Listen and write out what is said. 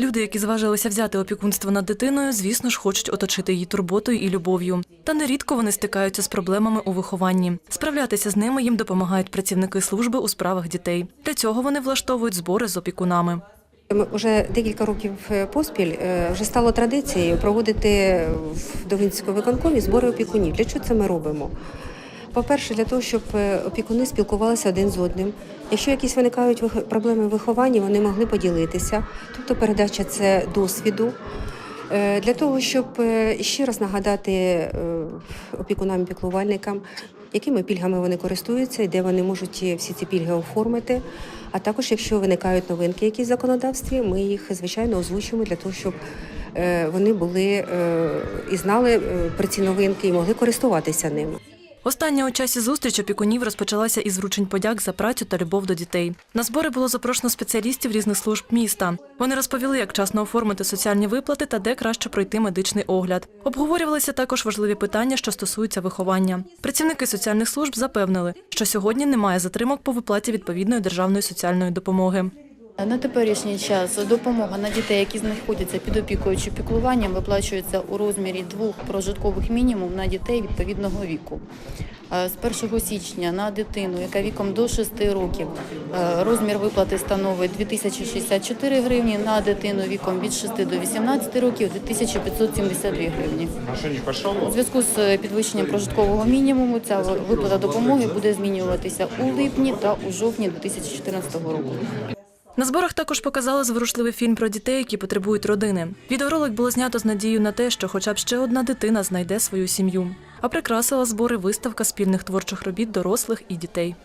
Люди, які зважилися взяти опікунство над дитиною, звісно ж, хочуть оточити її турботою і любов'ю. Та нерідко вони стикаються з проблемами у вихованні. Справлятися з ними їм допомагають працівники служби у справах дітей. Для цього вони влаштовують збори з опікунами. Ми Вже декілька років е, поспіль е, вже стало традицією проводити в Довинському виконкомі збори опікунів. Для чого це ми робимо? По-перше, для того, щоб е, опікуни спілкувалися один з одним. Якщо якісь виникають проблеми в вихованні, вони могли поділитися, тобто передача це досвіду. Е, Для того, щоб е, ще раз нагадати опікунам і піклувальникам, якими пільгами вони користуються і де вони можуть всі ці пільги оформити. А також, якщо виникають новинки, якісь в законодавстві, ми їх звичайно озвучуємо для того, щоб вони були і знали про ці новинки і могли користуватися ними. Остання у часі зустріч опікунів розпочалася із вручень подяк за працю та любов до дітей. На збори було запрошено спеціалістів різних служб міста. Вони розповіли, як часно оформити соціальні виплати та де краще пройти медичний огляд. Обговорювалися також важливі питання, що стосуються виховання. Працівники соціальних служб запевнили, що сьогодні немає затримок по виплаті відповідної державної соціальної допомоги. На теперішній час допомога на дітей, які знаходяться під опікою чи піклуванням, виплачується у розмірі двох прожиткових мінімум на дітей відповідного віку. Е, З 1 січня на дитину, яка віком до 6 років, е, розмір виплати становить 2064 гривні, на дитину віком від 6 до 18 років 2572 гривні. У зв'язку з підвищенням прожиткового мінімуму ця виплата допомоги буде змінюватися у липні та у жовтні 2014 року. На зборах також показали зворушливий фільм про дітей, які потребують родини. Відеоролик було знято з надією на те, що хоча б ще одна дитина знайде свою сім'ю. А прикрасила збори виставка спільних творчих робіт дорослих і дітей.